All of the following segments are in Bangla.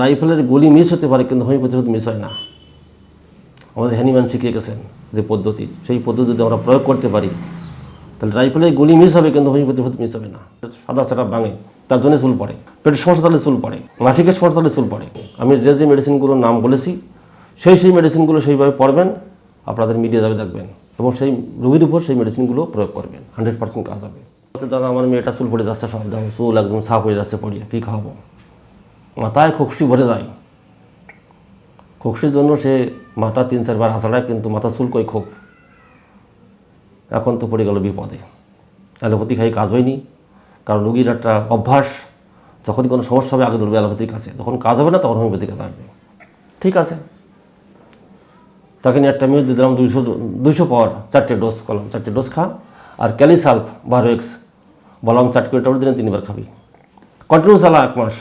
রাইফেলের গুলি মিস হতে পারে, কিন্তু হোমিওপ্যাথি ওষুধ মিস হয় না। আমাদের হ্যানিম্যান শিখিয়ে গেছেন, যে পদ্ধতি, সেই পদ্ধতি যদি আমরা প্রয়োগ করতে পারি, তাহলে রাইফেলের গুলি মিস হবে, কিন্তু হোমিওপ্যাথি ওষুধ মিস হবে না। সাদা সাদা ভাঙে তার জন্য চুল পড়ে। পেটের সমস্যা তাহলে চুল পড়ে মাঠিকের সমস্যা তাহলে চুল পড়ে। আমি যে যে মেডিসিনগুলোর নাম বলেছি, সেই সেই মেডিসিনগুলো সেইভাবে পড়বেন, আপনাদের মিডিয়া যাবে দেখবেন, এবং সেই রোগীর উপর সেই মেডিসিনগুলো প্রয়োগ করবেন। হান্ড্রেড পার্সেন্ট কাজ হবে। দাদা, আমার মেয়েটা চুল পড়ে যাচ্ছে, সব দেখো, চুল একদম সাফ হয়ে যাচ্ছে পড়িয়ে, কী খাওয়াবো? মাথায় খুকসি ভরে যায়। খুকসির জন্য সে মাথা তিন চারবার হাসাড়ায়, কিন্তু মাথা চুল কই খুব এখন তো পড়ে গেল বিপদে। অ্যালোপ্যাথি খাই কাজ হয়নি। কারণ রুগীর একটা অভ্যাস যখনই কোনো সমস্যা হবে আগে ধরবে অ্যালোপ্যাথির কাছে। যখন কাজ হবে না, তখন হোমিওপ্যাথির কাছে আসবে। ঠিক আছে। তাকে নিয়ে একটা দিয়ে দিলাম দুইশো দুইশো পর চারটে ডোজ কলম। চারটে ডোজ খা। আর ক্যালিসাল্ফ বারোএক্স বললাম চারটে করে ট্যাবলেট দিনে তিনবার খাবি। কন্টিনিউ চালা এক মাস।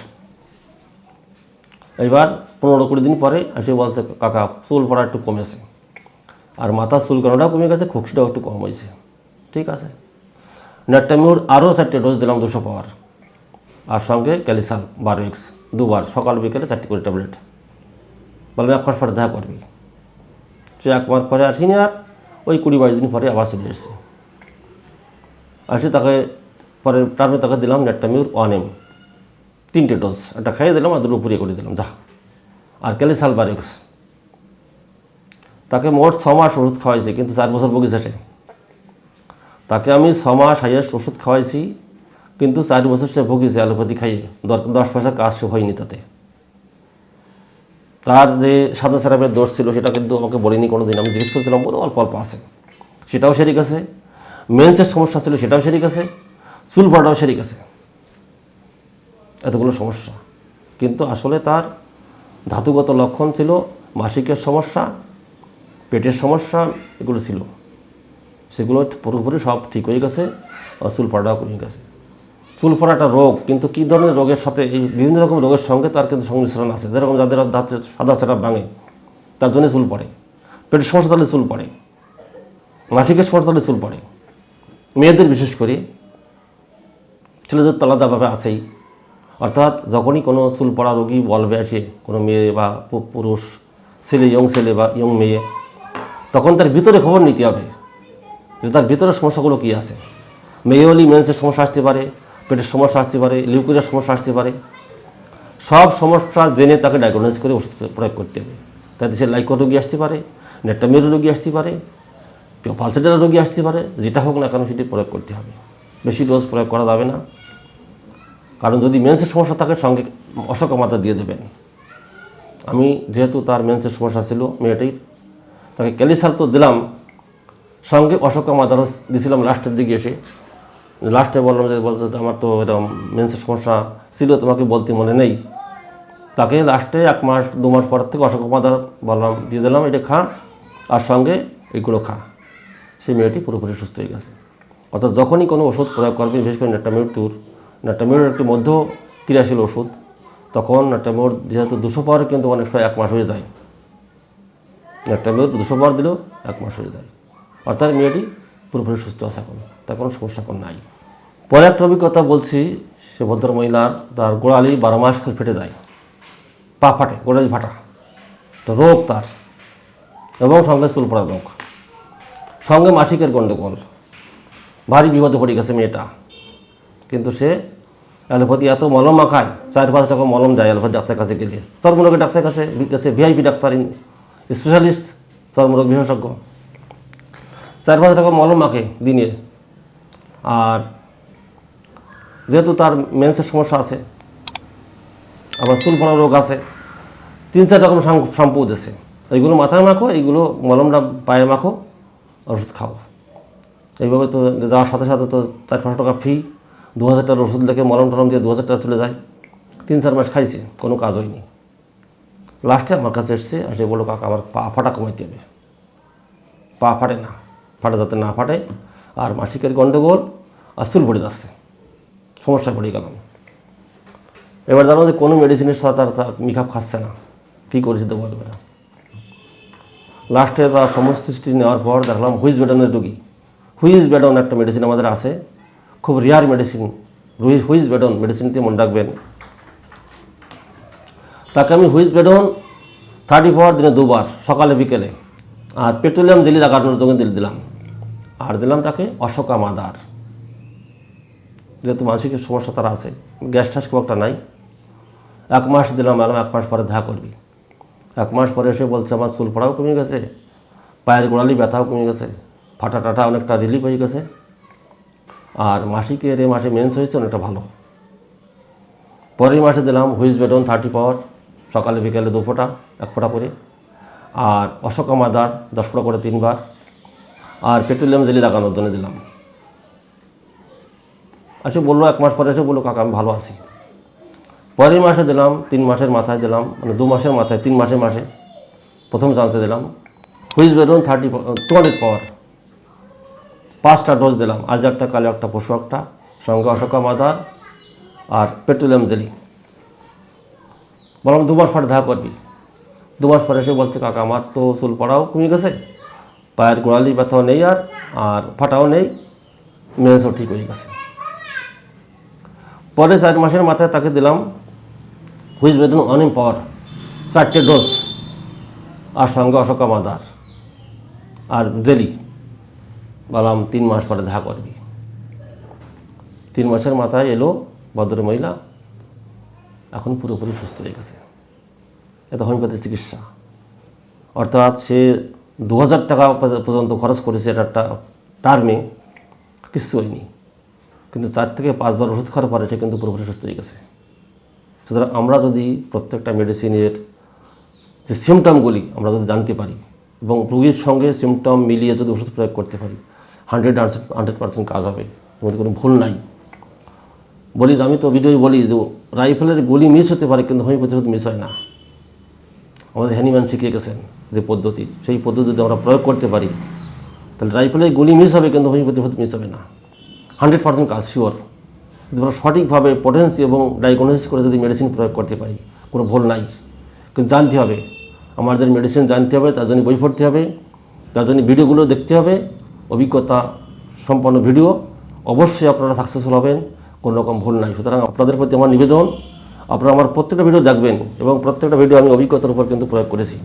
এবার পনেরো কুড়ি দিন পরে এসে বলতে, কাকা, চুল পড়া একটু কমেছে। আর মাথার চুল করাটাও কমে গেছে, খুকসিটাও একটু কম হয়েছে। ঠিক আছে? নেটটামিউর আরও চারটে ডোজ দিলাম দুশো পাওয়ার। আর সঙ্গে ক্যালিসাল বারো এক্স দুবার, সকাল বিকেলে চারটি করে ট্যাবলেট। বলবে, এক মাস পরে দেখা করবি। সে এক মাস পরে আসিনি আর ওই কুড়ি বাইশ দিন পরে আবার চলে এসেছে। আসি তাকে পরে টার্মে তাকে দিলাম নেটটামিউর ওয়ান এম। তিনটে ডোজ একটা খাইয়ে দিলাম, আর দুটো পুরিয়ে করে দিলাম। যা। আর ক্যালিসাল বারেক্স তাকে মোট ছ মাস ওষুধ খাওয়াইছি, কিন্তু চার বছর ভুগেছে সে তাকে আমি ছ মাস হাইয়েস্ট ওষুধ খাওয়াইছি, কিন্তু চার বছর সে ভুগেছে অ্যালোপ্যাথি খাইয়ে। দশ পয়সা কাজ হয়নি তাতে। তার যে সাদা স্যারাপের দোষ ছিল, সেটা কিন্তু আমাকে বলিনি কোনো দিন আমি জিজ্ঞেস করছিলাম, বলে অল্প অল্প আছে। সেটাও সেরে গেছে। মেন্সের সমস্যা ছিল, সেটাও সেরে গেছে। চুল পড়াটাও সেরে গেছে। এতগুলো সমস্যা। কিন্তু আসলে তার ধাতুগত লক্ষণ ছিল মাসিকের সমস্যা, পেটের সমস্যা, এগুলো ছিল। সেগুলো পুরোপুরি সব ঠিক হয়ে গেছে আর চুল পড়াটাও কমে গেছে। চুল পড়া একটা রোগ, কিন্তু কী ধরনের রোগের সাথে এই বিভিন্ন রকম রোগের সঙ্গে তার কিন্তু সংমিশ্রণ আছে। যেরকম যাদের দাঁত সাদা সাদা ভাঙে, তার জন্য চুল পড়ে। পেটের সমস্যা তাহলে চুল পড়ে। মাসিকের সমস্যা তাহলে চুল পড়ে। মেয়েদের বিশেষ করে, ছেলেদের তো আলাদাভাবে আছেই। অর্থাৎ যখনই কোনো চুল পড়া রোগী বলবে আসে কোনো মেয়ে বা পুরুষ, ছেলে, ইয়ং ছেলে বা ইয়ং মেয়ে, তখন তার ভিতরে খবর নিতে হবে যে তার ভিতরে সমস্যাগুলো কী আছে। মেয়ে হলেই মেন্সের সমস্যা আসতে পারে, পেটের সমস্যা আসতে পারে লিউকুরিয়ার সমস্যা আসতে পারে। সব সমস্যা জেনে তাকে ডায়াগনোজ করে ওষুধ প্রয়োগ করতে হবে। তাতে সে লাইকো রোগী আসতে পারে নেটামের রোগী আসতে পারে পালসেটের রোগী আসতে পারে, যেটা হোক না কেন সেটি প্রয়োগ করতে হবে। বেশি ডোজ প্রয়োগ করা যাবে না। কারণ যদি মেন্সের সমস্যা থাকে, সঙ্গে অশোক মাথা দিয়ে দেবেন। আমি যেহেতু তার মেন্সের সমস্যা ছিল, মেয়েটির, তাকে ক্যালিসাল তো দিলাম, সঙ্গে অশোক মাদারস দিয়েছিলাম লাস্টের দিকে এসে। লাস্টে বললাম যে বলতে আমার তো এরকম মেন্সের সমস্যা ছিল, তোমাকে বলতে মনে নেই। তাকে লাস্টে এক মাস, দু মাস পর থেকে অশোক মাদার বললাম, দিয়ে দিলাম, এটা খা, আর সঙ্গে এগুলো খা। সেই মেয়েটি পুরোপুরি সুস্থ হয়ে গেছে। অর্থাৎ যখনই কোনো ওষুধ প্রয়োগ করবে, বিশেষ করে একটা নেটামিউর নেটামিউর একটি মধ্য ক্রিয়াশীল ওষুধ, তখন নেটামিউর যেহেতু দুশো পাওয়ার কিন্তু অনেক সময় এক মাস হয়ে যায়। নেটামিউর দুশো পাওয়ার দিলেও এক মাস হয়ে যায়। অর্থাৎ মেয়েটি পুরোপুরি সুস্থ আছে এখন, তার কোনো সমস্যা এখন নাই। পরে একটা অভিজ্ঞতা বলছি, সে ভদ্র মহিলার তার গোড়ালি বারো মাস খালি ফেটে যায়। পা ফাটে, গোড়ালি ফাটা। তো রোগ তার, এবং সঙ্গে চুল পড়ার রোগ। সঙ্গে মাসিকের গণ্ডগোল ভারী বিপদে পড়ে গেছে মেয়েটা। কিন্তু সে অ্যালোপ্যাথি এত মলম মাখায়, চার পাঁচ টাকা মলম যায় অ্যালোপ্যাথি ডাক্তার কাছে গেলে। চর্মরোগের ডাক্তার কাছে গেছে ভিআইপি ডাক্তার স্পেশালিস্ট চর্মরোগ বিশেষজ্ঞ। চার পাঁচ টাকা মলম মাখে দিনে। আর যেহেতু তার মেন্সের সমস্যা আছে, আবার চুল পড়া রোগ আছে, তিন চার রকম শ্যাম- শ্যাম্পু দিচ্ছে এইগুলো মাথায় মাখো, এইগুলো মলমটা পায়ে মাখো, ওষুধ খাও। এইভাবে তো যাওয়ার সাথে সাথে তো চার পাঁচশো টাকা ফি দু হাজারটার ওষুধ লেখে মলম টলম দিয়ে দু হাজারটা চলে যায়। তিন চার মাস খাইছি, কোনো কাজ হয়নি। লাস্টে আমার কাছে এসছে, আর সে বলল, কাকা, আমার পা ফাটা কমাইতে হবে। পা ফাটে না, ফাটা যাতে না ফাটে। আর মাসিকের গণ্ডগোল আর চুল পড়ে যাচ্ছে। সমস্যায় পড়ে গেলাম। এবার জানো যে কোনো মেডিসিনের সাথে তার তার মিখাপ খাচ্ছে না। কী করেছে তো বলবে না। লাস্টে তার সমস্ত সৃষ্টি নেওয়ার পর দেখলাম হুইজ বেডনের রুগী। হুইজ বেডন একটা মেডিসিন আমাদের আছে। খুব রেয়ার মেডিসিন হুইজ হুইজ বেডন মেডিসিনটি মনে রাখবেন। তাকে আমি হুইজ বেডন থার্টি ফোর দিনে দুবার, সকালে, বিকেলে। আর পেট্রোলিয়াম জেলি লাগানোর জন্য দিল- দিলাম। আর দিলাম তাকে অশোকা মাদার। যেহেতু মানসিক সমস্যা তার আছে, গ্যাস ট্যাস খুব একটা নাই। এক মাস দিলাম ম্যাডাম এক মাস পরে দেখা করবি। এক মাস পরে এসে বলছে, আমার চুল পড়াও কমে গেছে, পায়ের গোড়ালি ব্যথাও কমে গেছে ফাটা টাটা অনেকটা রিলিফ হয়ে গেছে। আর মাসিকের এ মাসে মেন্স হয়েছে অনেকটা ভালো। পরের মাসে দিলাম হুইস বেডন থার্টি পাওয়ার সকালে বিকালে দু ফোঁটা, এক ফোঁটা করে। আর অশোকা মাদার দশ ফোঁটা করে তিনবার। আর পেট্রোলিয়াম জেলি লাগানোর জন্য দিলাম। আচ্ছা বলল এক মাস পরে এসে বলল, কাকা, আমি ভালো আছি। পরের মাসে দিলাম, তিন মাসের মাথায় দিলাম মানে দু মাসের মাথায়, তিন মাসের মাসে প্রথম চান্সে দিলাম। হুইস বেরোন থার্টি টু হান্ড্রেড পাওয়ার পাঁচটা ডোজ দিলাম আজ একটা কালে একটা পশু একটা সঙ্গে অশোকা মাদার আর পেট্রোলিয়াম জেলি। বললাম দু মাস পরে দেখা করবি। দু মাস পরে এসে বলছে, কাকা, আমার তো চুল পড়াও কমে গেছে, পায়ের গোড়ালি ব্যথাও নেই আর আর ফাটাও নেই মেন্সও ঠিক হয়ে গেছে। পরে চার মাসের মাথায় তাকে দিলাম হুইচ বেতন অনিম পাওয়ার, চারটে ডোজ আর সঙ্গে অশোকা মাদার আর জেলি। বললাম, তিন মাস পরে দেখা করবি। তিন মাসের মাথায় এলো ভদ্র মহিলা এখন পুরোপুরি সুস্থ হয়ে গেছে। এটা হোমিওপ্যাথি চিকিৎসা। অর্থাৎ সে দু হাজার টাকা পর্যন্ত খরচ করেছে, এটা একটা টার্মে কিচ্ছু হয়নি। কিন্তু চার থেকে পাঁচবার ওষুধ খাওয়ার পরে সে কিন্তু পুরোপুরি সুস্থ হয়ে গেছে। সুতরাং আমরা যদি প্রত্যেকটা মেডিসিনের যে সিমটমগুলি আমরা যদি জানতে পারি এবং রোগীর সঙ্গে সিমটম মিলিয়ে যদি ওষুধ প্রয়োগ করতে পারি হান্ড্রেড হান্ড্রেড পার্সেন্ট কাজ হবে মধ্যে কোনো ভুল নাই। বলি আমি তো ভিডিওই বলি যে, রাইফেলের গুলি মিস হতে পারে, কিন্তু হোমিওপ্যাথি মিস হয় না। আমাদের হ্যানিম্যান শিখিয়ে গেছেন যে পদ্ধতি, সেই পদ্ধতি যদি আমরা প্রয়োগ করতে পারি। তাহলে রাইফেলের গুলি মিস হবে, কিন্তু হোমিওপ্যাথি মিস হবে না। হান্ড্রেড পার্সেন্ট কাজ শিওর যদি আমরা সঠিকভাবে পটেন্সি এবং ডায়াগনোসিস করে যদি মেডিসিন প্রয়োগ করতে পারি, কোনো ভুল নাই। কিন্তু জানতে হবে, আমাদের মেডিসিন জানতে হবে, তার জন্য বই পড়তে হবে, তার জন্য ভিডিওগুলো দেখতে হবে অভিজ্ঞতা সম্পন্ন ভিডিও অবশ্যই আপনারা সাকসেসফুল হবেন, কোনো রকম ভুল নাই। সুতরাং আপনাদের প্রতি আমার নিবেদন, আপনারা আমার প্রত্যেকটা ভিডিও দেখবেন এবং প্রত্যেকটা ভিডিও আমি অভিজ্ঞতার উপর কিন্তু প্রয়োগ করেছি।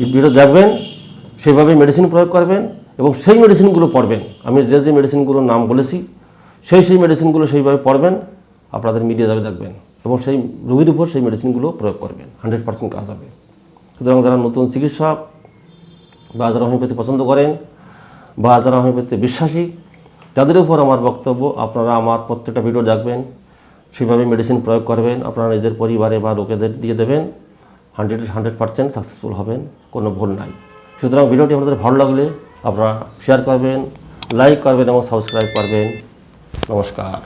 এই ভিডিও দেখবেন, সেভাবে মেডিসিন প্রয়োগ করবেন এবং সেই মেডিসিনগুলো পড়বেন। আমি যে যে মেডিসিনগুলোর নাম বলেছি, সেই সেই মেডিসিনগুলো সেইভাবে পড়বেন, আপনাদের মিডিয়া যাবে দেখবেন এবং সেই রোগীর উপর সেই মেডিসিনগুলো প্রয়োগ করবেন। হান্ড্রেড পার্সেন্ট কাজ হবে। সুতরাং যারা নতুন চিকিৎসক বা যারা হোমিওপ্যাথি পছন্দ করেন বা যারা হোমিওপ্যাথি বিশ্বাসী। তাদের উপর আমার বক্তব্য, আপনারা আমার প্রত্যেকটা ভিডিও দেখবেন, সেভাবে মেডিসিন প্রয়োগ করবেন, আপনারা নিজের পরিবারে বা লোকেদের দিয়ে দেবেন হান্ড্রেড হান্ড্রেড পার্সেন্ট সাকসেসফুল হবেন, কোনো ভুল নাই। সুতরাং ভিডিওটি আপনাদের ভালো লাগলে আপনারা শেয়ার করবেন লাইক করবেন এবং সাবস্ক্রাইব করবেন। নমস্কার।